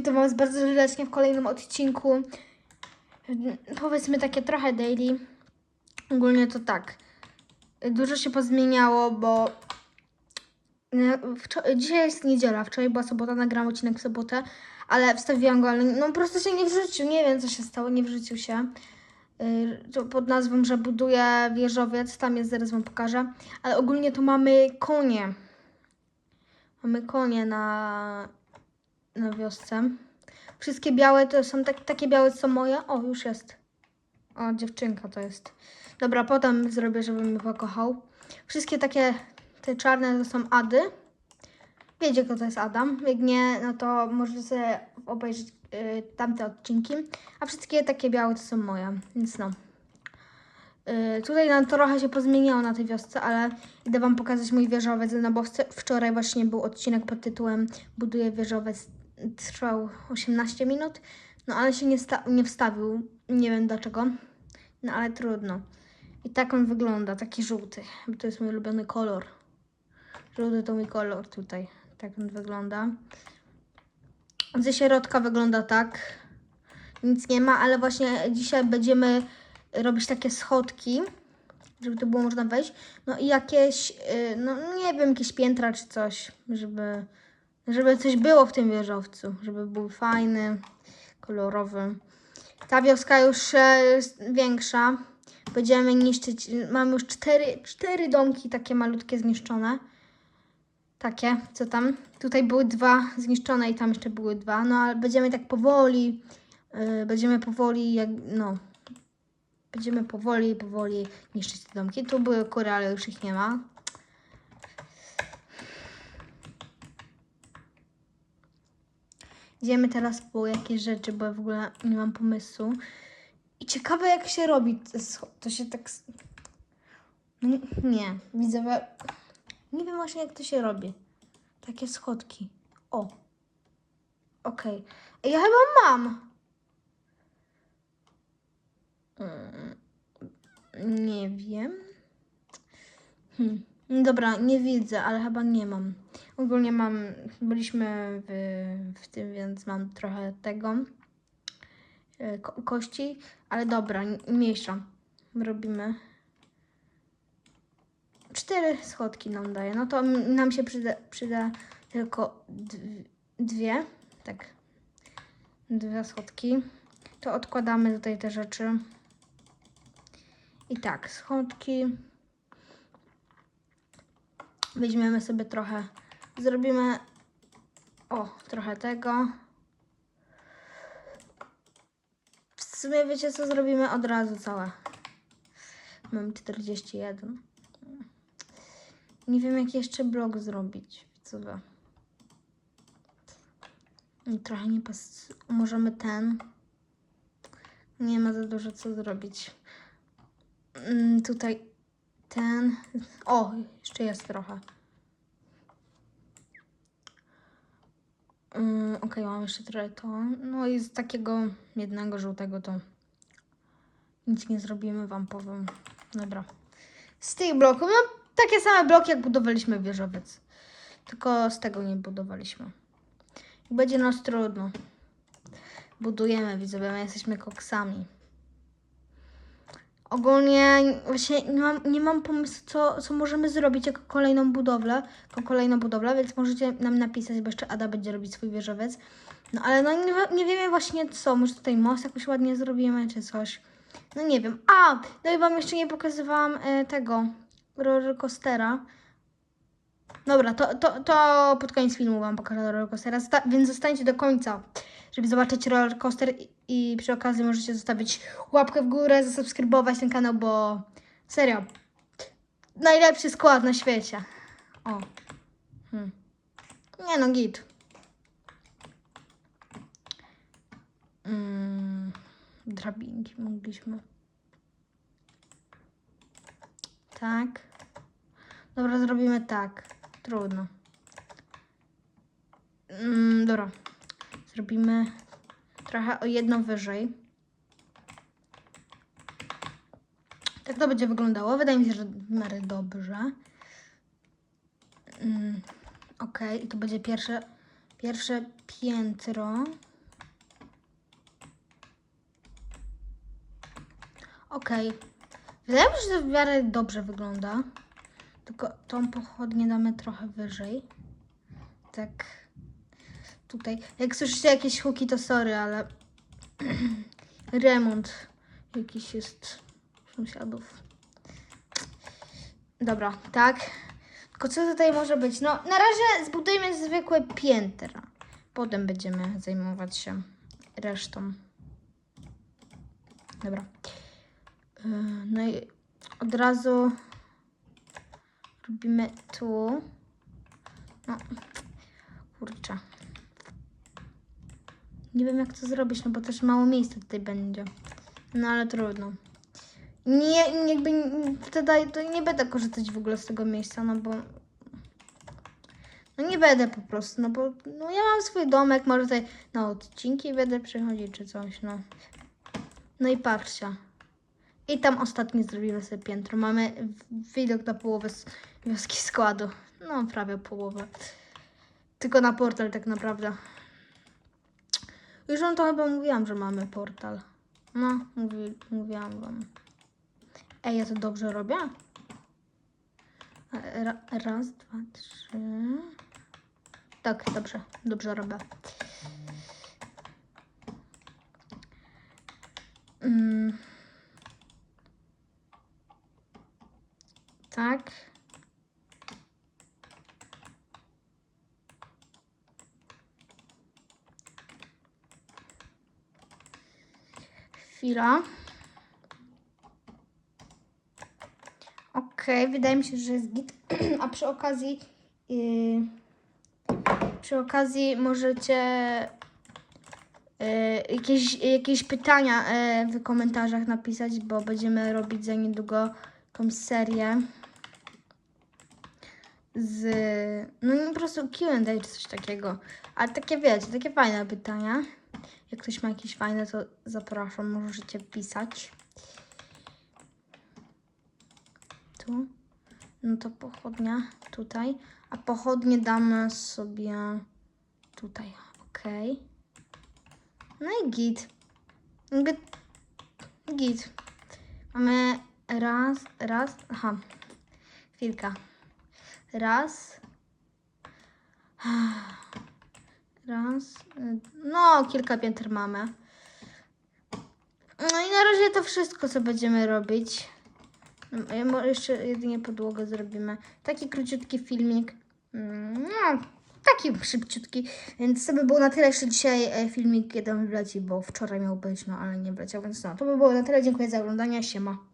witam Was bardzo serdecznie w kolejnym odcinku. Powiedzmy takie trochę daily. Ogólnie to tak. Dużo się pozmieniało, bo no, dzisiaj jest niedziela, wczoraj była sobota, nagram odcinek w sobotę, ale wstawiłam go, ale no po prostu się nie wrzucił, nie wiem co się stało, nie wrzucił się. To pod nazwą, że buduję wieżowiec, tam jest, zaraz Wam pokażę. Ale ogólnie to mamy konie. Mamy konie na, na wiosce. Wszystkie białe to są tak, takie białe, co moje. O, już jest. O, dziewczynka to jest. Dobra, potem zrobię, żeby mnie pokochał. Wszystkie takie, te czarne to są Ady. Wiecie, kto to jest Adam. Jak nie, no to możecie sobie obejrzeć y, tamte odcinki. A wszystkie takie białe to są moje, więc no. Y, tutaj nam trochę się pozmieniało na tej wiosce, ale idę Wam pokazać mój wieżowiec, no bo wczoraj właśnie był odcinek pod tytułem Buduję wieżowiec. Trwał 18 minut, no ale się nie, nie wstawił. Nie wiem dlaczego, no ale trudno. I tak on wygląda, taki żółty, bo to jest mój ulubiony kolor. Żółty to mój kolor tutaj. Tak on wygląda. Ze środka wygląda tak. Nic nie ma, ale właśnie dzisiaj będziemy robić takie schodki, żeby to było można wejść. No i jakieś, y, no nie wiem, jakieś piętra czy coś, żeby, żeby coś było w tym wieżowcu, żeby był fajny, kolorowy. Ta wioska już e, jest większa. Będziemy niszczyć, mamy już cztery, cztery domki takie malutkie zniszczone. Takie, co tam? Tutaj były dwa zniszczone i tam jeszcze były dwa. No ale będziemy tak powoli, yy, będziemy powoli, jak, no, będziemy powoli, powoli niszczyć te domki. Tu były kury, ale już ich nie ma. Idziemy teraz po jakieś rzeczy, bo ja w ogóle nie mam pomysłu. I ciekawe jak się robi. To się tak... No, nie, widzę, nie wiem właśnie jak to się robi. Takie schodki. O. Okej. Ej, Ja chyba mam. Mm, Nie wiem. Hmm. Dobra, nie widzę, ale chyba nie mam. Ogólnie mam, byliśmy w, w tym, więc mam trochę tego e, ko- kości, ale dobra, mniejsza. Robimy. Cztery schodki nam daje. No to nam się przyda, przyda tylko dwie. Tak. Dwie schodki. To odkładamy tutaj te rzeczy. I tak, schodki. Weźmiemy sobie trochę. Zrobimy. O, trochę tego. W sumie wiecie co zrobimy od razu całe. Mam 41. Nie wiem jaki jeszcze blok zrobić. I Trochę nie pas. Możemy ten. Nie ma za dużo co zrobić. Mm, tutaj ten. O, jeszcze jest trochę. Mm, Okej, mam jeszcze trochę to. No i z takiego jednego żółtego to nic nie zrobimy, wam powiem. Dobra. Z tych bloków, no takie same bloki jak budowaliśmy wieżowiec. Tylko z tego nie budowaliśmy. Będzie nas trudno. Budujemy, widzowie, my jesteśmy koksami. Ogólnie właśnie nie mam, nie mam pomysłu, co, co możemy zrobić jako kolejną budowlę, jako kolejną budowlę, więc możecie nam napisać, bo jeszcze Ada będzie robić swój wieżowiec. No ale no nie, nie wiemy właśnie co, może tutaj most jakoś ładnie zrobimy, czy coś. No nie wiem. A, no i wam jeszcze nie pokazywałam e, tego rollercoastera. Dobra, to, to, to pod koniec filmu wam pokażę rollercoastera, więc zostańcie do końca, żeby zobaczyć rollercoaster i, i przy okazji możecie zostawić łapkę w górę, zasubskrybować ten kanał, bo serio, najlepszy skład na świecie. O. Hmm. Nie no, git. Mm, drabinki mogliśmy. Tak. Dobra, zrobimy tak. Trudno. Mm, dobra. Zrobimy trochę o jedno wyżej. Tak to będzie wyglądało. Wydaje mi się, że w miarę dobrze. Mm, ok, i to będzie pierwsze, pierwsze piętro. Ok. Wydaje mi się, że w miarę dobrze wygląda. Tylko tą pochodnię damy trochę wyżej. Tak. Tutaj. Jak słyszycie jakieś huki, to sorry, ale remont jakiś jest sąsiadów. Dobra, tak. Tylko co tutaj może być? No, na razie zbudujmy zwykłe piętra. Potem będziemy zajmować się resztą. Dobra. Yy, No i od razu robimy tu. No, kurczę. Nie wiem jak to zrobić, no bo też mało miejsca tutaj będzie. No ale trudno. Nie, jakby wtedy to nie będę korzystać w ogóle z tego miejsca, no bo no nie będę po prostu, no bo no ja mam swój domek, może tutaj na odcinki będę przychodzić czy coś, no. No i patrzcie. I tam ostatni zrobimy sobie piętro. Mamy widok na połowę wioski składu. No, prawie połowę. Tylko na portal tak naprawdę. Już wam to chyba mówiłam, że mamy portal. No, mówi, mówiłam wam. Ej, ja to dobrze robię? Ra, raz, dwa, trzy. Tak, dobrze, dobrze robię. Mm. Tak. Chwila. Okej, wydaje mi się, że jest git. A przy okazji, yy, przy okazji możecie yy, jakieś, jakieś pytania yy, w komentarzach napisać, bo będziemy robić za niedługo tą serię z, no po prostu Q&A czy coś takiego. Ale takie wiecie, takie fajne pytania. Jak ktoś ma jakieś fajne, to zapraszam, możecie pisać. Tu. No to pochodnia tutaj. A pochodnie damy sobie tutaj. Ok. No i git. Git. Git. Mamy raz, raz. Aha. Chwilka. Raz. Raz. No, kilka pięter mamy. No i na razie to wszystko, co będziemy robić. No, Jeszcze jedynie podłogę zrobimy. Taki króciutki filmik. Mm, No, taki szybciutki. Więc to by było na tyle. Jeszcze dzisiaj e, filmik jeden wleci, bo wczoraj miał być, no ale nie wleciał, więc no. To by było na tyle. Dziękuję za oglądanie. Siema.